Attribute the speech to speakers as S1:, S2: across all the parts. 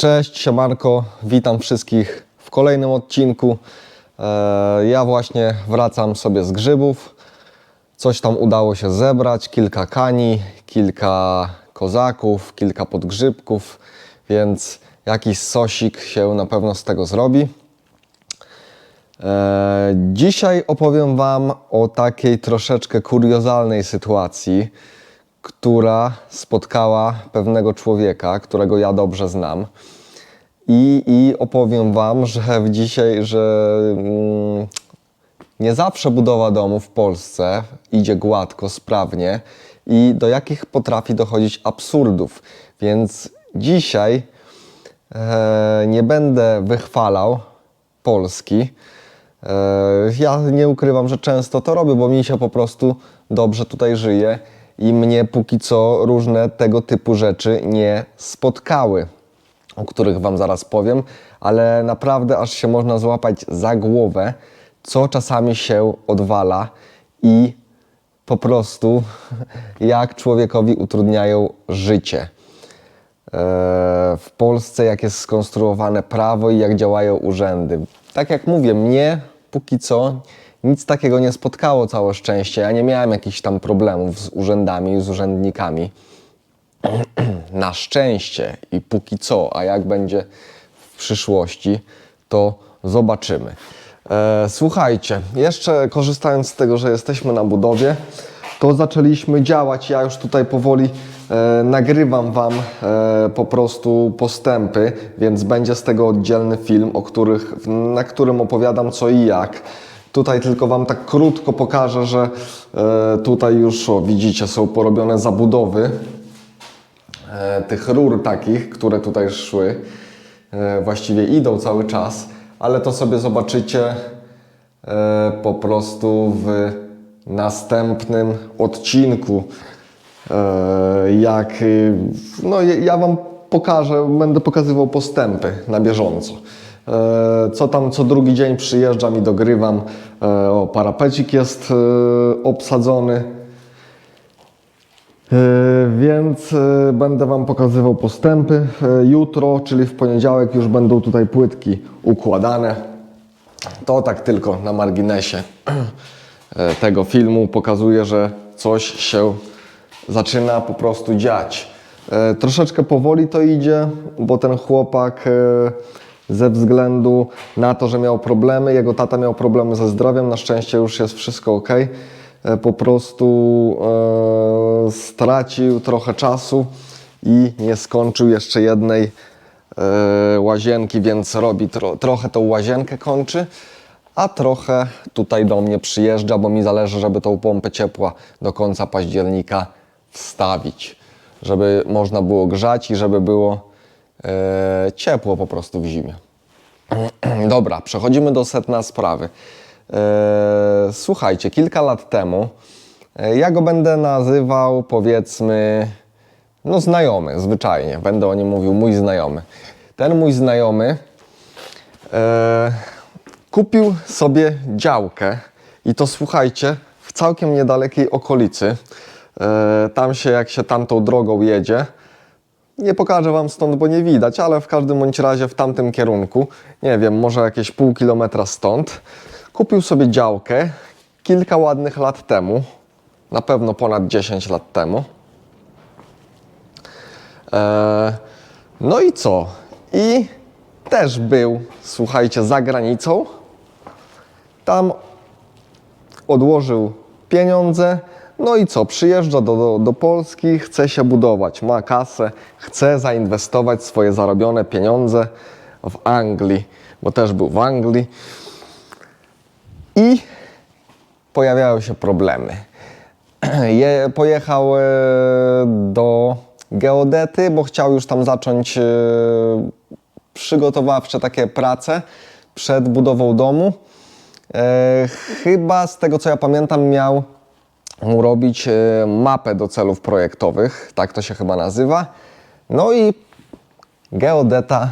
S1: Cześć, siemanko, witam wszystkich w kolejnym odcinku. E, Ja właśnie wracam sobie z grzybów. Coś tam udało się zebrać, kilka kani, kilka kozaków, kilka podgrzybków, więc jakiś sosik się na pewno z tego zrobi. E, Dzisiaj opowiem Wam o takiej troszeczkę kuriozalnej sytuacji, która spotkała pewnego człowieka, którego ja dobrze znam. I, i opowiem Wam, że w dzisiaj, że mm, nie zawsze budowa domu w Polsce idzie gładko, sprawnie i do jakich potrafi dochodzić absurdów. Więc dzisiaj e, nie będę wychwalał Polski. E, ja nie ukrywam, że często to robię, bo mi się po prostu dobrze tutaj żyje i mnie póki co różne tego typu rzeczy nie spotkały, o których Wam zaraz powiem, ale naprawdę aż się można złapać za głowę, co czasami się odwala i po prostu jak człowiekowi utrudniają życie. E, w Polsce, jak jest skonstruowane prawo i jak działają urzędy. Tak jak mówię, mnie póki co nic takiego nie spotkało, całe szczęście. Ja nie miałem jakichś tam problemów z urzędami, z urzędnikami. Na szczęście i póki co, a jak będzie w przyszłości, to zobaczymy. E, słuchajcie, jeszcze korzystając z tego, że jesteśmy na budowie, to zaczęliśmy działać. Ja już tutaj powoli e, nagrywam Wam e, po prostu postępy, więc będzie z tego oddzielny film, o których, na którym opowiadam co i jak. Tutaj tylko Wam tak krótko pokażę, że e, tutaj już o, widzicie są porobione zabudowy tych rur takich, które tutaj szły. E, właściwie idą cały czas, ale to sobie zobaczycie e, po prostu w następnym odcinku. E, jak, y, no ja- Wam pokażę, będę pokazywał postępy na bieżąco. E, Co tam co drugi dzień przyjeżdżam i dogrywam. E, O, parapecik jest e, obsadzony. E, Więc e, będę Wam pokazywał postępy. E, Jutro, czyli w poniedziałek, już będą tutaj płytki układane. To tak tylko na marginesie tego filmu pokazuje, że coś się zaczyna po prostu dziać. Troszeczkę powoli to idzie, bo ten chłopak ze względu na to, że miał problemy, jego tata miał problemy ze zdrowiem, na szczęście już jest wszystko ok. Po prostu stracił trochę czasu i nie skończył jeszcze jednej e, łazienki, więc robi tro, trochę tą łazienkę kończy, a trochę tutaj do mnie przyjeżdża, bo mi zależy, żeby tą pompę ciepła do końca października wstawić, żeby można było grzać i żeby było e, ciepło po prostu w zimie. Dobra, przechodzimy do sedna sprawy. E, słuchajcie, kilka lat temu ja go będę nazywał powiedzmy no znajomy, zwyczajnie. Będę o nim mówił mój znajomy. Ten mój znajomy e, kupił sobie działkę i to słuchajcie, w całkiem niedalekiej okolicy. E, tam się, jak się tamtą drogą jedzie, nie pokażę Wam stąd, bo nie widać, ale w każdym bądź razie w tamtym kierunku, nie wiem, może jakieś pół kilometra stąd, kupił sobie działkę kilka ładnych lat temu, na pewno ponad 10 lat temu. E, no i co? I też był, słuchajcie, za granicą. Tam odłożył pieniądze. No i co? Przyjeżdża do, do, do Polski, chce się budować, ma kasę, chce zainwestować swoje zarobione pieniądze w Anglii, bo też był w Anglii. I pojawiają się problemy. Je, pojechał e, do geodety, bo chciał już tam zacząć e, przygotowawcze takie prace przed budową domu. E, chyba z tego co ja pamiętam miał mu robić mapę do celów projektowych, tak to się chyba nazywa. No i geodeta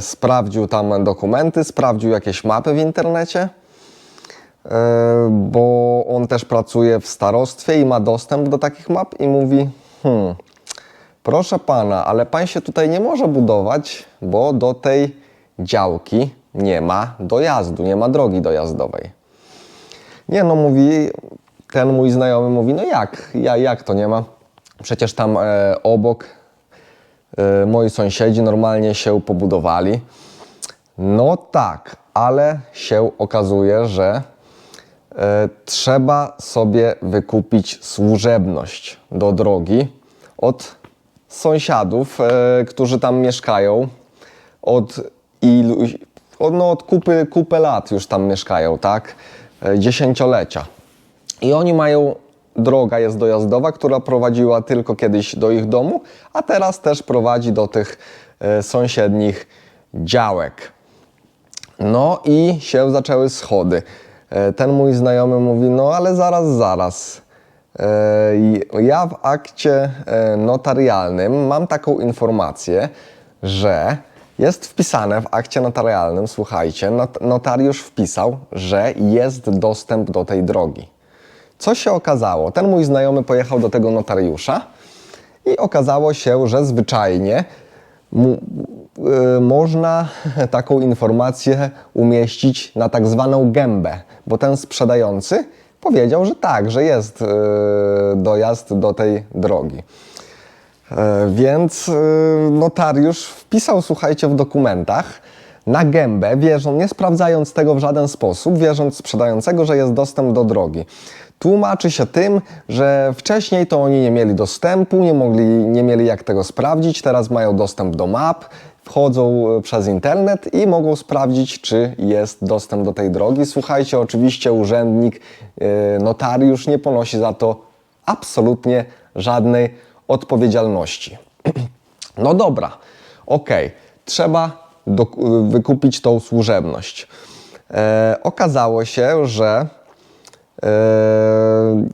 S1: sprawdził tam dokumenty, sprawdził jakieś mapy w internecie, bo on też pracuje w starostwie i ma dostęp do takich map i mówi, hmm, Proszę pana, ale pan się tutaj nie może budować, bo do tej działki nie ma dojazdu, nie ma drogi dojazdowej. Nie no, mówi, ten mój znajomy mówi, no jak, ja, jak to nie ma? Przecież tam e, obok e, moi sąsiedzi normalnie się pobudowali. No tak, ale się okazuje, że e, trzeba sobie wykupić służebność do drogi od sąsiadów, e, którzy tam mieszkają, od ilu, no, od kupy, kupę lat już tam mieszkają, tak? E, Dziesięciolecia. I oni mają, droga jest dojazdowa, która prowadziła tylko kiedyś do ich domu, a teraz też prowadzi do tych e, sąsiednich działek. No i się zaczęły schody. E, Ten mój znajomy mówi, no ale zaraz, zaraz. E, Ja w akcie e, notarialnym mam taką informację, że jest wpisane w akcie notarialnym, słuchajcie, not- notariusz wpisał, że jest dostęp do tej drogi. Co się okazało? Ten mój znajomy pojechał do tego notariusza i okazało się, że zwyczajnie można taką informację umieścić na tak zwaną gębę, bo ten sprzedający powiedział, że tak, że jest y, dojazd do tej drogi. E, Więc y, notariusz wpisał, słuchajcie, w dokumentach na gębę, wierząc, nie sprawdzając tego w żaden sposób, wierząc sprzedającego, że jest dostęp do drogi. Tłumaczy się tym, że wcześniej to oni nie mieli dostępu, nie, mogli, nie mieli jak tego sprawdzić, teraz mają dostęp do map, wchodzą e, przez internet i mogą sprawdzić, czy jest dostęp do tej drogi. Słuchajcie, oczywiście urzędnik, e, notariusz nie ponosi za to absolutnie żadnej odpowiedzialności. No dobra, okej, trzeba do, wykupić tą służebność. E, okazało się, że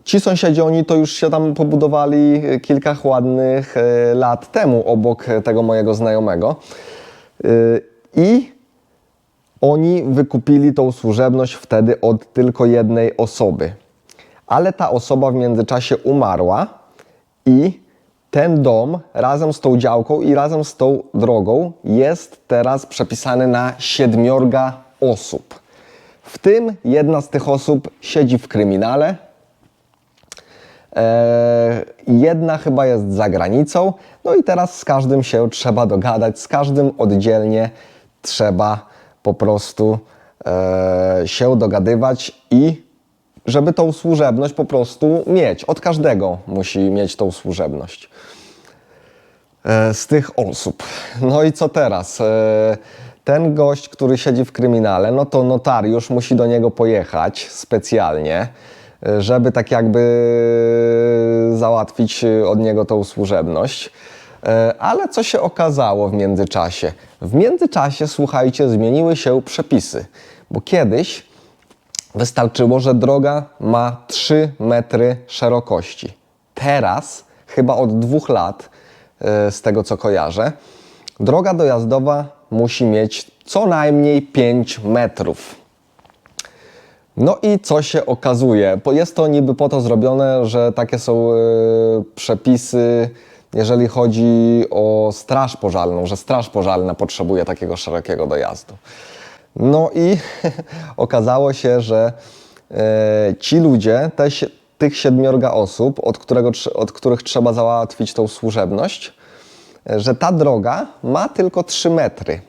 S1: ci sąsiedzi, oni to już się tam pobudowali kilka ładnych e, lat temu obok tego mojego znajomego. E, I oni wykupili tą służebność wtedy od tylko jednej osoby. Ale ta osoba w międzyczasie umarła i ten dom razem z tą działką i razem z tą drogą jest teraz przepisany na siedmiorga osób. W tym jedna z tych osób siedzi w kryminale, Eee, jedna chyba jest za granicą, no i teraz z każdym się trzeba dogadać, z każdym oddzielnie trzeba po prostu eee, się dogadywać i żeby tą służebność po prostu mieć. Od każdego musi mieć tą służebność e, z tych osób. No i co teraz? Ten gość, który siedzi w kryminale, no to notariusz musi do niego pojechać specjalnie, żeby tak jakby załatwić e, od niego tą służebność. E, Ale co się okazało w międzyczasie? W międzyczasie, słuchajcie, zmieniły się przepisy, bo kiedyś wystarczyło, że droga ma 3 metry szerokości. Teraz, chyba od dwóch lat, e, z tego co kojarzę, droga dojazdowa musi mieć co najmniej 5 metrów. No i co się okazuje? Jest to niby po to zrobione, że takie są e, przepisy, jeżeli chodzi o straż pożarną, że straż pożarna potrzebuje takiego szerokiego dojazdu. No i okazało się, że e, ci ludzie, te, tych siedmiorga osób, od, którego, od których trzeba załatwić tą służebność, że ta droga ma tylko 3 metry.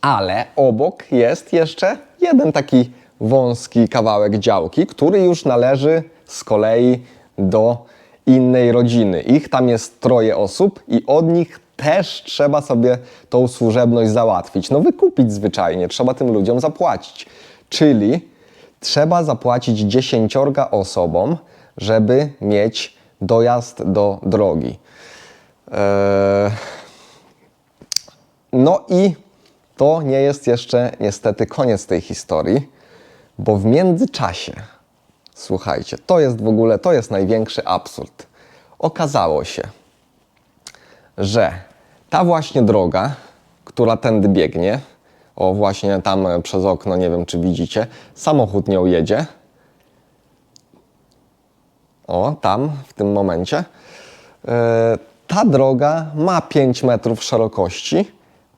S1: Ale obok jest jeszcze jeden taki wąski kawałek działki, który już należy z kolei do innej rodziny. Ich tam jest troje osób i od nich też trzeba sobie tą służebność załatwić. No wykupić zwyczajnie, trzeba tym ludziom zapłacić. Czyli trzeba zapłacić dziesięciorga osobom, żeby mieć dojazd do drogi. Eee, no i to nie jest jeszcze niestety koniec tej historii, bo w międzyczasie, słuchajcie, to jest w ogóle, to jest największy absurd. Okazało się, że ta właśnie droga, która tędy biegnie, o właśnie tam przez okno, nie wiem czy widzicie, samochód nią jedzie. O, tam, w tym momencie. E, Ta droga ma 5 metrów szerokości,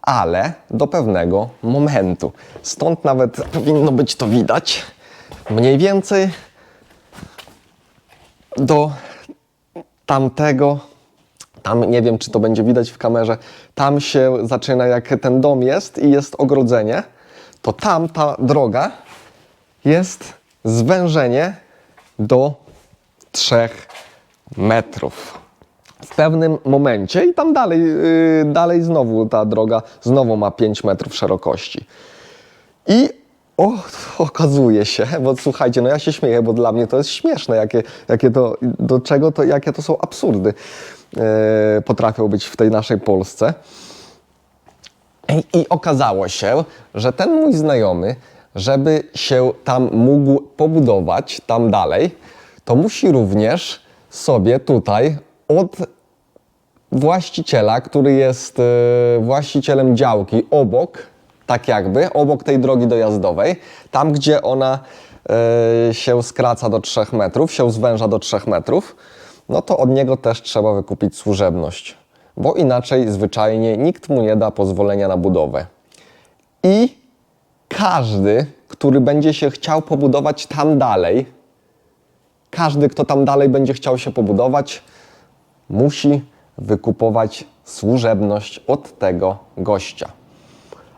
S1: ale do pewnego momentu. Stąd nawet powinno być to widać. Mniej więcej do tamtego, tam nie wiem, czy to będzie widać w kamerze, tam się zaczyna, jak ten dom jest i jest ogrodzenie, to tam ta droga jest zwężenie do 3 metrów. W pewnym momencie i tam dalej, yy, dalej znowu ta droga znowu ma 5 metrów szerokości. I o, okazuje się, bo słuchajcie, no ja się śmieję, bo dla mnie to jest śmieszne, jakie, jakie to, do czego to, jakie to są absurdy yy, potrafią być w tej naszej Polsce. I, I okazało się, że ten mój znajomy, żeby się tam mógł pobudować, tam dalej, to musi również sobie tutaj od właściciela, który jest e, właścicielem działki obok, tak jakby, obok tej drogi dojazdowej, tam gdzie ona e, się skraca do 3 metrów, się zwęża do 3 metrów, no to od niego też trzeba wykupić służebność, bo inaczej zwyczajnie nikt mu nie da pozwolenia na budowę. I każdy, który będzie się chciał pobudować tam dalej, każdy, kto tam dalej będzie chciał się pobudować, musi wykupować służebność od tego gościa.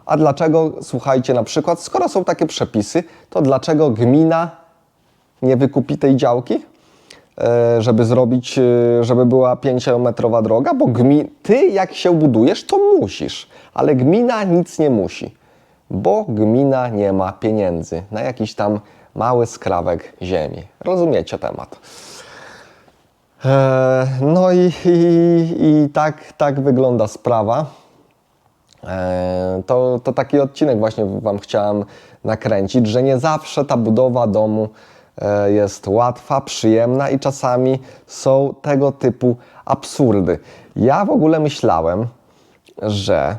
S1: A dlaczego, słuchajcie, na przykład, skoro są takie przepisy, to dlaczego gmina nie wykupi tej działki, e, żeby zrobić, e, żeby była pięciometrowa droga? Bo gmi, ty jak się budujesz, to musisz, ale gmina nic nie musi, bo gmina nie ma pieniędzy na jakiś tam mały skrawek ziemi. Rozumiecie temat? E, No i, i, i tak, tak wygląda sprawa. E, To, to taki odcinek właśnie Wam chciałem nakręcić, że nie zawsze ta budowa domu e, jest łatwa, przyjemna i czasami są tego typu absurdy. Ja w ogóle myślałem, że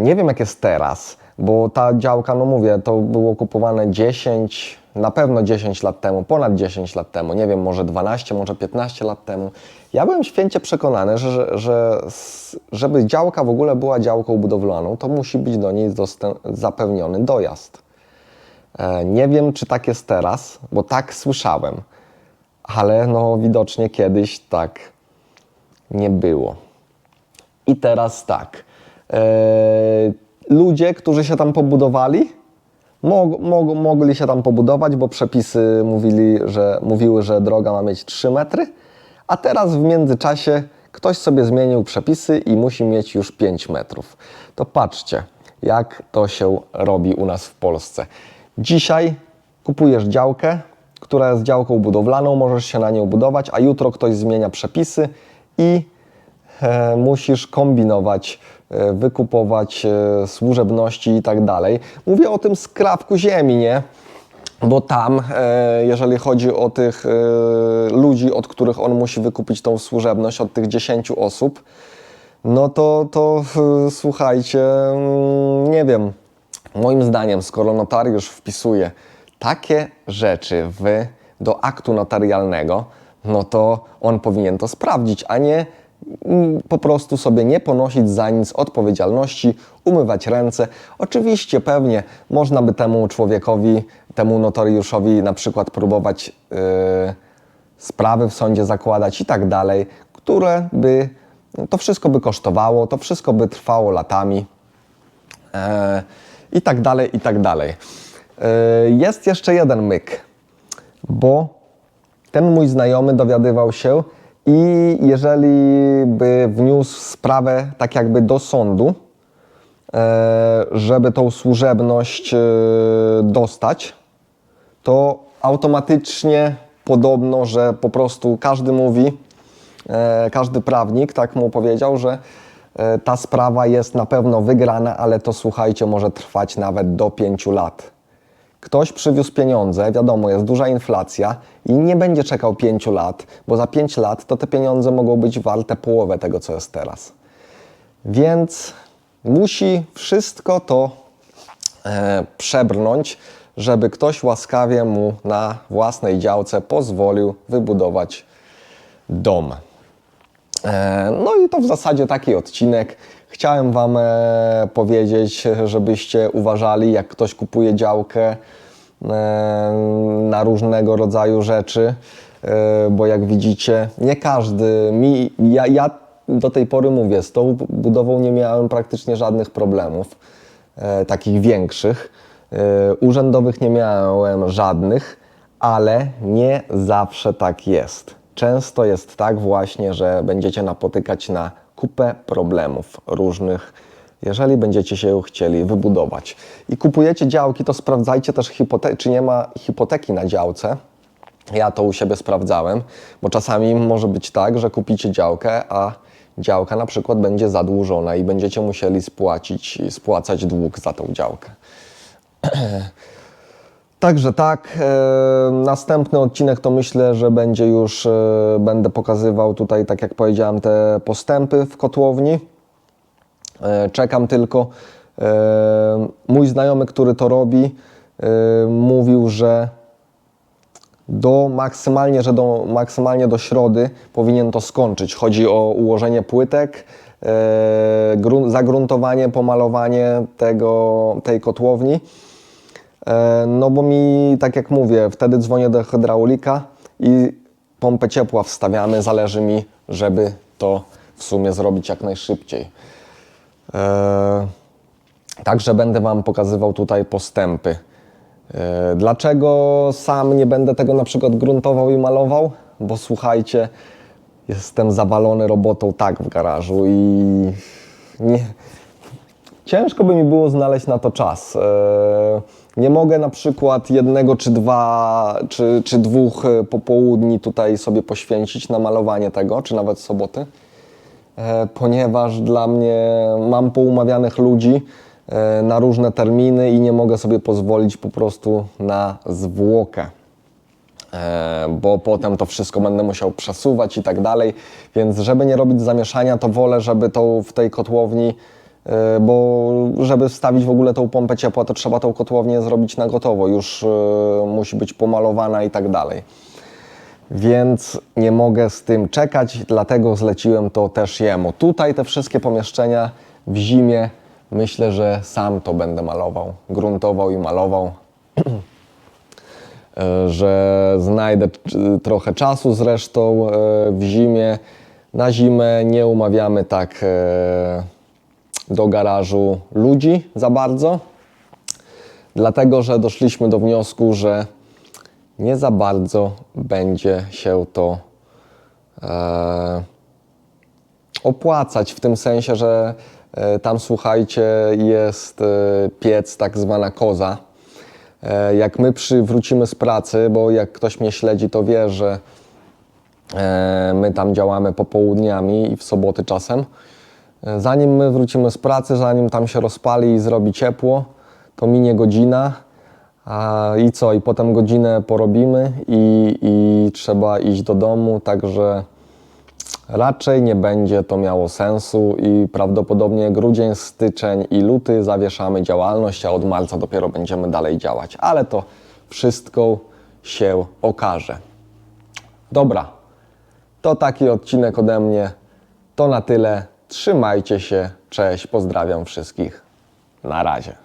S1: nie wiem jak jest teraz, bo ta działka, no mówię, to było kupowane 10, na pewno 10 lat temu, ponad 10 lat temu, nie wiem, może 12, może 15 lat temu. Ja byłem święcie przekonany, że, że, żeby działka w ogóle była działką budowlaną, to musi być do niej zapewniony dojazd. E, Nie wiem, czy tak jest teraz, bo tak słyszałem, ale no widocznie kiedyś tak nie było. I teraz tak. E, ludzie, którzy się tam pobudowali, mog, mog, mogli się tam pobudować, bo przepisy mówili, że, mówiły, że droga ma mieć 3 metry, a teraz w międzyczasie ktoś sobie zmienił przepisy i musi mieć już 5 metrów. To patrzcie, jak to się robi u nas w Polsce. Dzisiaj kupujesz działkę, która jest działką budowlaną, możesz się na nią budować, a jutro ktoś zmienia przepisy i e, musisz kombinować, wykupować e, służebności i tak dalej. Mówię o tym skrawku ziemi, nie? Bo tam, e, jeżeli chodzi o tych e, ludzi, od których on musi wykupić tą służebność, od tych 10 osób, no to, to e, słuchajcie, mm, nie wiem. Moim zdaniem, skoro notariusz wpisuje takie rzeczy w, do aktu notarialnego, no to on powinien to sprawdzić, a nie po prostu sobie nie ponosić za nic odpowiedzialności, umywać ręce. Oczywiście, pewnie można by temu człowiekowi, temu notariuszowi na przykład próbować yy, sprawy w sądzie zakładać i tak dalej, które by, to wszystko by kosztowało, to wszystko by trwało latami e, i tak dalej, i tak dalej. E, jest jeszcze jeden myk, bo ten mój znajomy dowiadywał się i jeżeli by wniósł sprawę tak jakby do sądu, e, żeby tą służebność e, dostać, to automatycznie podobno, że po prostu każdy mówi, e, każdy prawnik tak mu powiedział, że ta sprawa jest na pewno wygrana, ale to słuchajcie, może trwać nawet do pięciu lat. Ktoś przywiózł pieniądze, wiadomo, jest duża inflacja i nie będzie czekał pięciu lat, bo za pięć lat to te pieniądze mogą być warte połowę tego, co jest teraz. Więc musi wszystko to e, przebrnąć, żeby ktoś łaskawie mu na własnej działce pozwolił wybudować dom. E, No i to w zasadzie taki odcinek. Chciałem Wam e, powiedzieć, żebyście uważali, jak ktoś kupuje działkę e, na różnego rodzaju rzeczy, bo jak widzicie, nie każdy mi, ja, ja do tej pory mówię, z tą budową nie miałem praktycznie żadnych problemów, takich większych. Urzędowych nie miałem żadnych, ale nie zawsze tak jest. Często jest tak właśnie, że będziecie napotykać na kupę problemów różnych, jeżeli będziecie się chcieli wybudować. I kupujecie działki, to sprawdzajcie też, czy nie ma hipoteki na działce. Ja to u siebie sprawdzałem, bo czasami może być tak, że kupicie działkę, a działka na przykład będzie zadłużona i będziecie musieli spłacić, spłacać dług za tą działkę. Także tak, e, następny odcinek to myślę, że będzie już, e, będę pokazywał tutaj, tak jak powiedziałem, te postępy w kotłowni. E, czekam tylko. Mój znajomy, który to robi, mówił, że do maksymalnie, że do, maksymalnie do środy powinien to skończyć. Chodzi o ułożenie płytek, grun- zagruntowanie, pomalowanie tego, tej kotłowni. E, No bo mi, tak jak mówię, wtedy dzwonię do hydraulika i pompę ciepła wstawiamy. Zależy mi, żeby to w sumie zrobić jak najszybciej. E, Także będę Wam pokazywał tutaj postępy. E, Dlaczego sam nie będę tego na przykład gruntował i malował? Bo słuchajcie, jestem zawalony robotą tak w garażu i nie, ciężko by mi było znaleźć na to czas. Nie mogę na przykład jednego czy dwa, czy, czy dwóch e, popołudni tutaj sobie poświęcić na malowanie tego, czy nawet soboty, e, ponieważ dla mnie mam poumawianych ludzi e, na różne terminy i nie mogę sobie pozwolić po prostu na zwłokę bo potem to wszystko będę musiał przesuwać i tak dalej. Więc żeby nie robić zamieszania, to wolę, żeby to w tej kotłowni, bo żeby wstawić w ogóle tą pompę ciepła, to trzeba tą kotłownię zrobić na gotowo. Już e, musi być pomalowana i tak dalej. Więc nie mogę z tym czekać, dlatego zleciłem to też jemu. Tutaj te wszystkie pomieszczenia w zimie myślę, że sam to będę malował, gruntował i malował e, że znajdę trochę czasu zresztą e, w zimie. Na zimę nie umawiamy tak e, do garażu ludzi za bardzo, dlatego że doszliśmy do wniosku, że nie za bardzo będzie się to e, opłacać w tym sensie, że e, tam słuchajcie jest e, piec tak zwana koza. E, Jak my przywrócimy z pracy, bo jak ktoś mnie śledzi, to wie, że e, my tam działamy popołudniami i w soboty czasem. Zanim my wrócimy z pracy, zanim tam się rozpali i zrobi ciepło, to minie godzina. A I co? I potem godzinę porobimy i, i trzeba iść do domu, także raczej nie będzie to miało sensu i prawdopodobnie grudzień, styczeń i luty zawieszamy działalność, a od marca dopiero będziemy dalej działać. Ale to wszystko się okaże. Dobra, to taki odcinek ode mnie. To na tyle. Trzymajcie się. Cześć, pozdrawiam wszystkich. Na razie.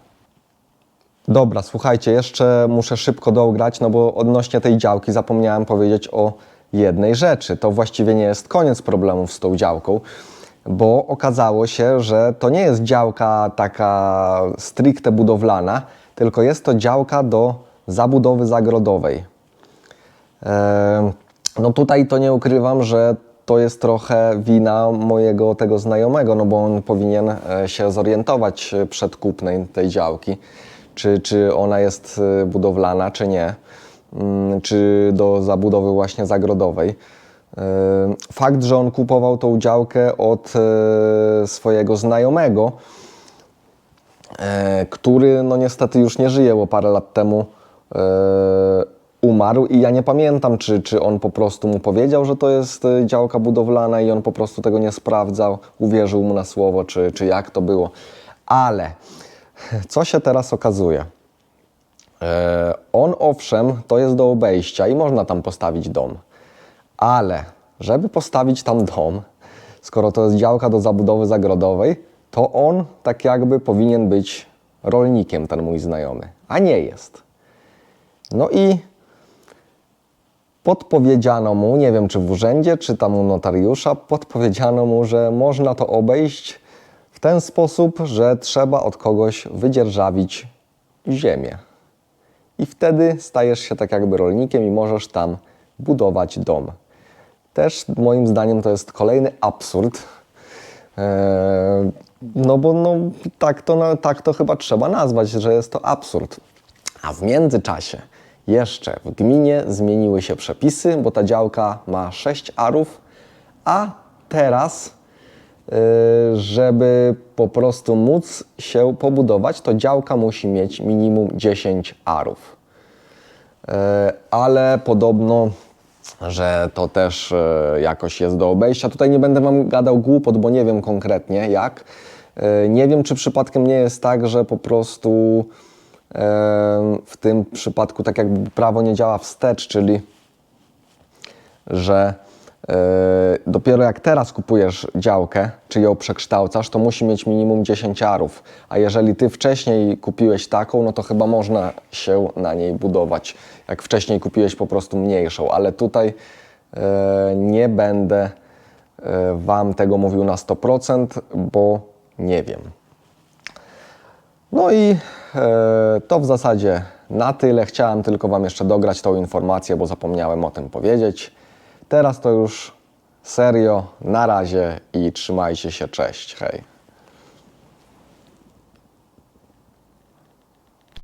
S1: Dobra, słuchajcie, jeszcze muszę szybko dograć, no bo odnośnie tej działki zapomniałem powiedzieć o jednej rzeczy. To właściwie nie jest koniec problemów z tą działką, bo okazało się, że to nie jest działka taka stricte budowlana, tylko jest to działka do zabudowy zagrodowej. Em, No tutaj to nie ukrywam, że to jest trochę wina mojego tego znajomego, no bo on powinien e, się zorientować e, przed kupnem tej działki, czy, czy ona jest e, budowlana, czy nie, Mm, czy do zabudowy właśnie zagrodowej. Fakt, że on kupował tą działkę od swojego znajomego, który no niestety już nie żyje, bo parę lat temu umarł i ja nie pamiętam, czy, czy on po prostu mu powiedział, że to jest e, działka budowlana i on po prostu tego nie sprawdzał, uwierzył mu na słowo, czy, czy jak to było. Ale co się teraz okazuje? E, On owszem, to jest do obejścia i można tam postawić dom, ale żeby postawić tam dom, skoro to jest działka do zabudowy zagrodowej, to on tak jakby powinien być rolnikiem, ten mój znajomy, a nie jest. No i podpowiedziano mu, nie wiem czy w urzędzie, czy tam u notariusza, podpowiedziano mu, że można to obejść w ten sposób, że trzeba od kogoś wydzierżawić ziemię. I wtedy stajesz się tak jakby rolnikiem i możesz tam budować dom. Też moim zdaniem to jest kolejny absurd. Eee, No bo no, tak, to, tak to chyba trzeba nazwać, że jest to absurd. A w międzyczasie jeszcze w gminie zmieniły się przepisy, bo ta działka ma 6 arów, a teraz, yy, żeby po prostu móc się pobudować, to działka musi mieć minimum 10 arów. E, ale podobno, że to też e, jakoś jest do obejścia. Tutaj nie będę Wam gadał głupot, bo nie wiem konkretnie jak. Nie wiem, czy przypadkiem nie jest tak, że po prostu w tym przypadku tak jakby prawo nie działa wstecz, czyli że e, dopiero jak teraz kupujesz działkę, czy ją przekształcasz, to musi mieć minimum 10 arów. A jeżeli ty wcześniej kupiłeś taką, no to chyba można się na niej budować. Jak wcześniej kupiłeś po prostu mniejszą, ale tutaj e, nie będę e, Wam tego mówił na 100%, bo nie wiem. No i e, to w zasadzie na tyle. Chciałem tylko Wam jeszcze dograć tą informację, bo zapomniałem o tym powiedzieć. Teraz to już serio. Na razie i trzymajcie się. Cześć. Hej.